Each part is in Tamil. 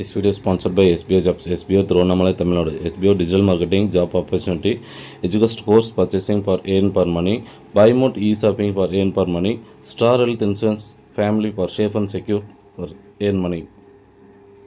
This video is sponsored by SBO Jobs. SBO Tiruvannamalai, Tamil Nadu. SBO Digital Marketing Job Opportunity. Educast course purchasing for earn per money. Buy mode e-shopping for earn per money. Star Health Insurance Family for safe and secure for earn money.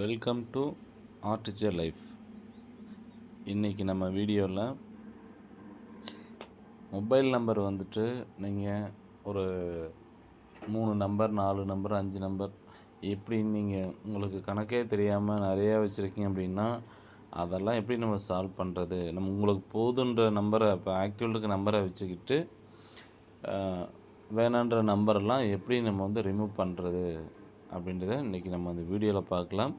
Welcome to ஆர்டிஜர் life இன்றைக்கி நம்ம வீடியோவில் மொபைல் நம்பர் வந்துட்டு நீங்கள் ஒரு மூணு நம்பர் நாலு நம்பர் அஞ்சு நம்பர் எப்படி நீங்கள் உங்களுக்கு கணக்கே தெரியாமல் நிறையா வச்சுருக்கீங்க அப்படின்னா அதெல்லாம் எப்படி நம்ம சால்வ் பண்ணுறது நம்ம உங்களுக்கு போதுன்ற நம்பரை இப்போ ஆக்டிவ் இருக்க நம்பரை வச்சுக்கிட்டு வேணான்ற நம்பரெல்லாம் எப்படி நம்ம வந்து ரிமூவ் பண்ணுறது அப்படின்றத இன்றைக்கி நம்ம அந்த வீடியோவில் பார்க்கலாம்.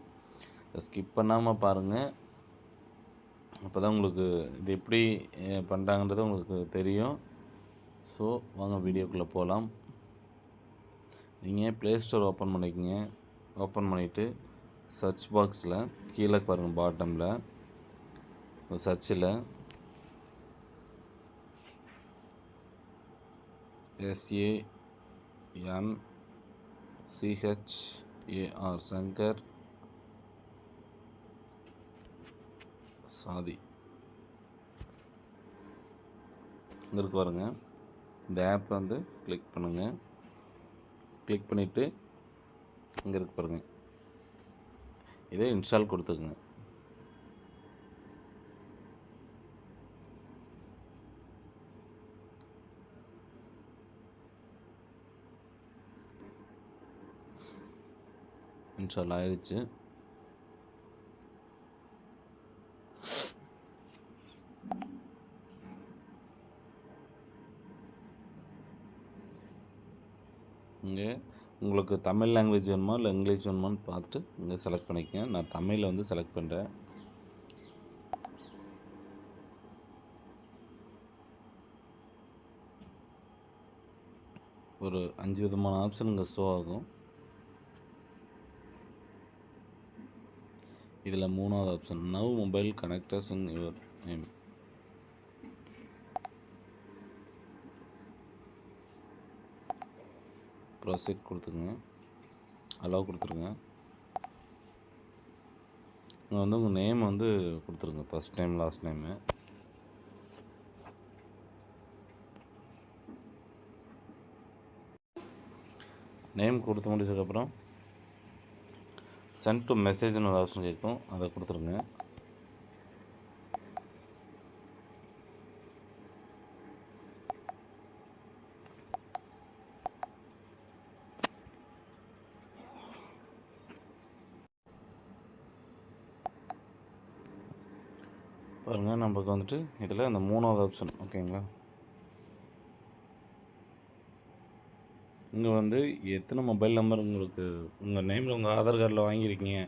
ஸ்கிப் பண்ணாமல் பாருங்கள் அப்போ தான் உங்களுக்கு இது எப்படி பண்ணுறாங்கன்றது உங்களுக்கு தெரியும். ஸோ வாங்க வீடியோக்குள்ளே போகலாம் நீங்கள் ப்ளே ஸ்டோர் ஓப்பன் பண்ணிக்கோங்க. ஓப்பன் பண்ணிவிட்டு சர்ச் பாக்ஸில் கீழே பாருங்கள் பாட்டமில் சர்ச்சில் எஸ்ஏஎன் சிஹெச்ஏஆர் சங்கர் சாதி. இங்கே இருக்கு பாருங்க. இந்த ஆப் வந்து கிளிக் பண்ணுங்கள் கிளிக் பண்ணிவிட்டு இங்கே இருக்கு பாருங்க. இதே இன்ஸ்டால் கொடுத்துக்குங்க இன்ஸ்டால் ஆயிடுச்சு இங்கே உங்களுக்கு தமிழ் லாங்குவேஜ் வேணுமா இல்லை இங்கிலீஷ் வேணுமான்னு பார்த்துட்டு இங்கே செலக்ட் பண்ணிக்கங்க. நான் தமிழில் வந்து செலக்ட் பண்ணுறேன் ஒரு அஞ்சு விதமான ஆப்ஷன் இங்கே ஷோ ஆகும். இதில் மூணாவது option now mobile connectors in your name proceed கொடுத்துருங்க. அலோவ் கொடுத்துருங்க. இங்கே வந்து உங்கள் நேம் வந்து கொடுத்துருங்க. First time last name name கொடுத்து முடிச்சதுக்கப்புறம் சென்ட் டு மெசேஜ்னு ஒரு ஆப்ஷன் கேட்கும். அதை கொடுத்துருங்க. பாருங்கள் நமக்கு வந்துட்டு இதில் இந்த மூணாவது ஆப்ஷன் ஓகேங்களா இங்கே வந்து எத்தனை மொபைல் நம்பர் உங்களுக்கு உங்கள் நேமில் உங்கள் ஆதார் கார்டில் வாங்கியிருக்கீங்க?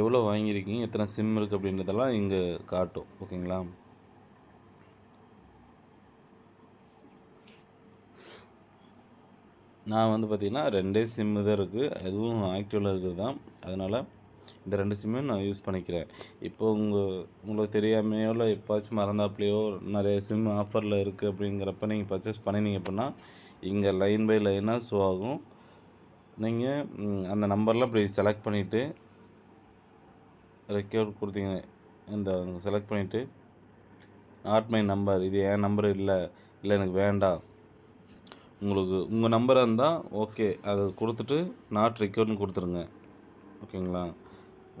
எவ்வளோ வாங்கியிருக்கீங்க? எத்தனை சிம் இருக்குது அப்படின்றதெல்லாம் இங்கே காட்டும் ஓகேங்களா நான் வந்து பார்த்திங்கன்னா ரெண்டே சிம்மு தான் இருக்குது அதுவும் ஆக்டிவில் இருக்கிறது தான். அதனால் இந்த ரெண்டு சிம்மையும் நான் யூஸ் பண்ணிக்கிறேன். இப்போது உங்கள் உங்களுக்கு தெரியாமையோ இல்லை எப்பாச்சும் மறந்தாப்புலையோ நிறைய சிம் ஆஃபரில் இருக்குது அப்படிங்கிறப்ப நீங்கள் பர்ச்சேஸ் பண்ணினீங்க அப்படின்னா இங்கே லைன் பை லைனாக ஷோ ஆகும். நீங்கள் அந்த நம்பர்லாம் இப்படி செலக்ட் பண்ணிவிட்டு ரெக்கார்ட் கொடுத்தீங்க இந்த செலக்ட் பண்ணிவிட்டு நாட் மை நம்பர் இது என் நம்பர் இல்லை இல்லை எனக்கு வேண்டாம். உங்களுக்கு உங்கள் நம்பராக இருந்தால் ஓகே அதை கொடுத்துட்டு நாட் ரெக்கார்ட்னு கொடுத்துருங்க. ஓகேங்களா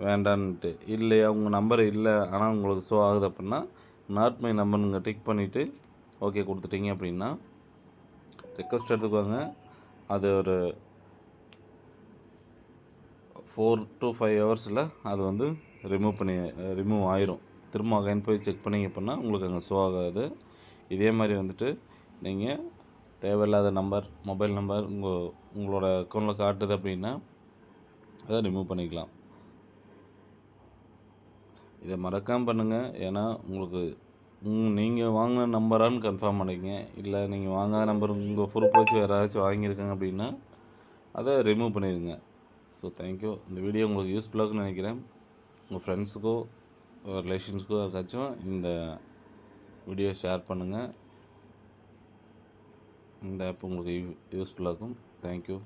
வேண்டான்ட்டு இல்லையா உங்கள் நம்பர் இல்லை ஆனால் உங்களுக்கு ஷோ ஆகுது அப்படின்னா நாட் மை நம்பருங்க டிக் பண்ணிவிட்டு ஓகே கொடுத்துட்டீங்க அப்படின்னா ரெக்வஸ்ட் எடுத்துக்குவாங்க அது ஒரு ஃபோர் டு ஃபைவ் ஹவர்ஸில் அது வந்து ரிமூவ் பண்ணி ரிமூவ் ஆயிரும். திரும்ப அகைன் போய் செக் பண்ணிங்க அப்படின்னா உங்களுக்கு அங்கே ஷோ ஆகாது. இதே மாதிரி வந்துட்டு நீங்கள் தேவையில்லாத நம்பர் மொபைல் நம்பர் உங்கள் உங்களோட அக்கௌண்ட்டில் காட்டுது அப்படின்னா அதை ரிமூவ் பண்ணிக்கலாம். இதை மறக்காமல் பண்ணுங்கள் ஏன்னா உங்களுக்கு நீங்கள் வாங்கின நம்பரான்னு கன்ஃபார்ம் பண்ணிக்கங்க. இல்லை நீங்கள் வாங்காத நம்பர் உங்கள் ப்ரூஃப் வச்சு வேறு யாராச்சும் வாங்கியிருக்காங்க அப்படின்னா அதை ரிமூவ் பண்ணிடுங்க. ஸோ தேங்க்யூ இந்த வீடியோ உங்களுக்கு யூஸ்ஃபுல்லாக நினைக்கிறேன். உங்கள் ஃப்ரெண்ட்ஸுக்கோ ரிலேஷன்ஸுக்கோ யாருக்காச்சும் இந்த வீடியோ ஷேர் பண்ணுங்கள் இந்த ஆப் உங்களுக்கு யூஸ்ஃபுல்லாக இருக்கும். தேங்க்யூ